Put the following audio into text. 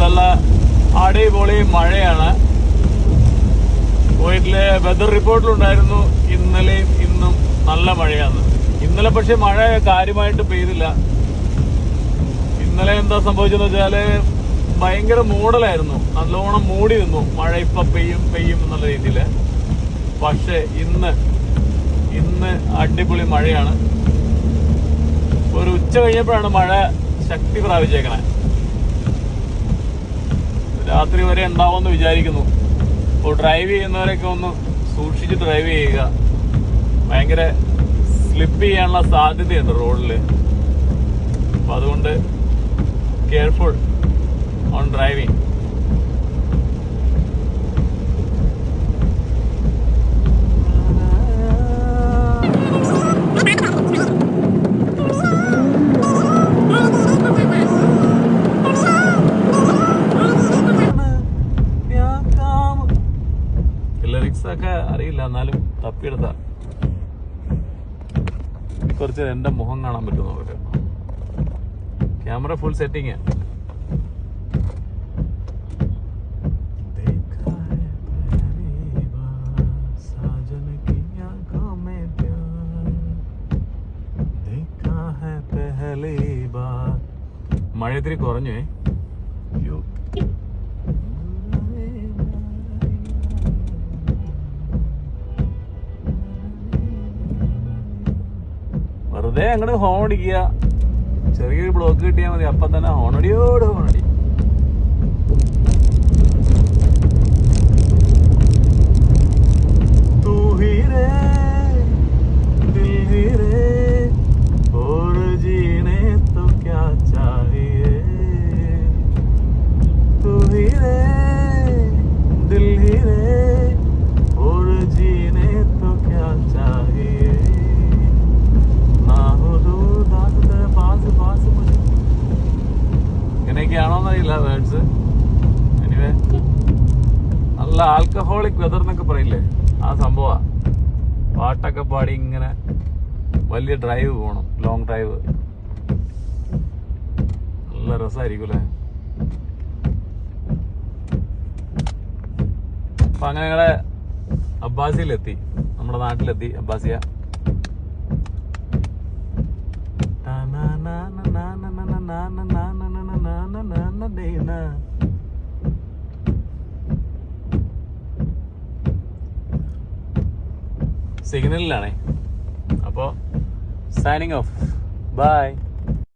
നല്ല അടിപൊളി മഴയാണ്. കുവൈറ്റിലെ വെതർ റിപ്പോർട്ടിലുണ്ടായിരുന്നു ഇന്നലെയും ഇന്നും നല്ല മഴയാണ്. ഇന്നലെ പക്ഷെ മഴ കാര്യമായിട്ട് പെയ്തില്ല. ഇന്നലെ എന്താ സംഭവിച്ചെന്ന് വെച്ചാൽ ഭയങ്കര മൂടലായിരുന്നു. നല്ലോണം മൂടി നിന്നു മഴ ഇപ്പൊ പെയ്യും പെയ്യും എന്നുള്ള രീതിയിൽ പക്ഷെ ഇന്ന് ഇന്ന് അടിപൊളി മഴയാണ്. ഒരു ഉച്ച കഴിഞ്ഞപ്പോഴാണ് മഴ ശക്തി പ്രാപിച്ചേക്കണേ. രാത്രി വരെ ഉണ്ടാവുമെന്ന് വിചാരിക്കുന്നു. അപ്പോൾ ഡ്രൈവ് ചെയ്യുന്നവരൊക്കെ ഒന്ന് സൂക്ഷിച്ച് ഡ്രൈവ് ചെയ്യുക. ഭയങ്കര സ്ലിപ്പ് ചെയ്യാനുള്ള സാധ്യതയുണ്ട് റോഡിൽ അപ്പം അതുകൊണ്ട് കെയർഫുൾ ഓൺ ഡ്രൈവിംഗ് ലിറിക്സ് ഒക്കെ അറിയില്ല എന്നാലും തപ്പിയെടുത്ത. കുറച്ച് എന്റെ മുഖം കാണാൻ പറ്റും നമുക്ക്? ക്യാമറ ഫുൾ സെറ്റിങ് മഴ ഇത്തിരി കുറഞ്ഞു വെറുതെ അങ്ങോട്ട് ഹോൺ അടിക്കുക ചെറിയൊരു ബ്ലോക്ക് കിട്ടിയാൽ മതി അപ്പൊ തന്നെ ഹോണടിയോട് ഹോണടി तू ही रे दिल ही रे और जीने ഇങ്ങനെയൊക്കെയാണോന്നറിയില്ല വേർഡ്സ് എനിവേ നല്ല ആൽക്കഹോളിക് വെതർ എന്നൊക്കെ പറയില്ലേ ആ സംഭവമാണ് പാട്ടൊക്കെ പാടി ഇങ്ങനെ വലിയ ഡ്രൈവ് പോകണം ലോങ് ഡ്രൈവ് നല്ല രസമായിരിക്കും അല്ലേ അപ്പൊ അങ്ങനെ ഞങ്ങളെ അബ്ബാസിയിലെത്തി നമ്മുടെ നാട്ടിലെത്തി അബ്ബാസിയ സിഗ്നലിലാണേ അപ്പോൾ സൈനിങ് ഓഫ് ബൈ